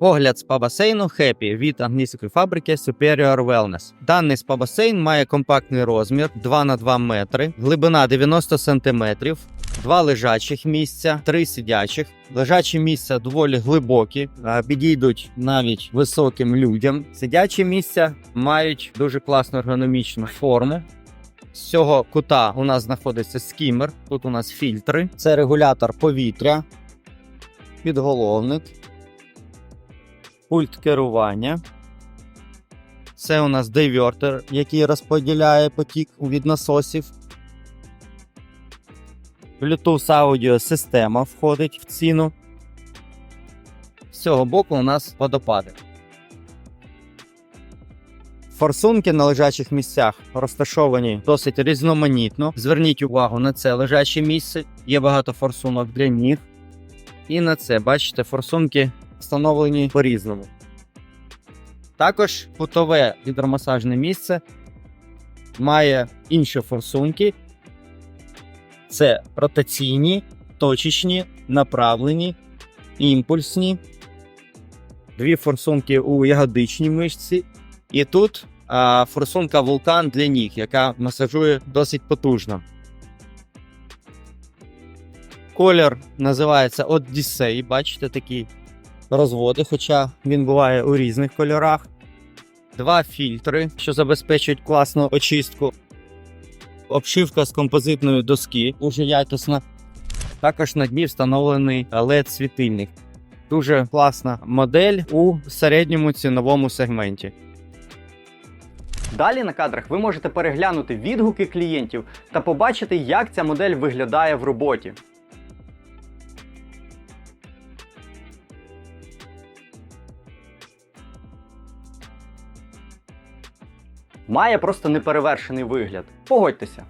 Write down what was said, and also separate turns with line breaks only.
Огляд спа-басейну Happy від англійської фабрики Superior Wellness. Даний спа-басейн має компактний розмір 2 на 2 метри, глибина 90 см, два лежачих місця, три сидячих. Лежачі місця доволі глибокі, підійдуть навіть високим людям. Сидячі місця мають дуже класну ергономічну форму. З цього кута у нас знаходиться скімер. Тут у нас фільтри, це регулятор повітря, підголовник, пульт керування. Це у нас дивертер, який розподіляє потік від насосів. Bluetooth аудіо система входить в ціну. З цього боку у нас водопади. Форсунки на лежачих місцях розташовані досить різноманітно. Зверніть увагу на це лежаче місце. Є багато форсунок для ніг. І на це, бачите, форсунки встановлені по-різному. Також кутове гідромасажне місце має інші форсунки. Це ротаційні, точечні, направлені, імпульсні. Дві форсунки у ягодичній мишці. І тут а, форсунка вулкан для ніг, яка масажує досить потужно. Колір називається Odyssey, бачите, такі розводи, хоча він буває у різних кольорах. Два фільтри, що забезпечують класну очистку. Обшивка з композитної доски, дуже якісна. Також на дні встановлений LED-світильник. Дуже класна модель у середньому ціновому сегменті.
Далі на кадрах ви можете переглянути відгуки клієнтів та побачити, як ця модель виглядає в роботі. Має просто неперевершений вигляд. Погодьтеся.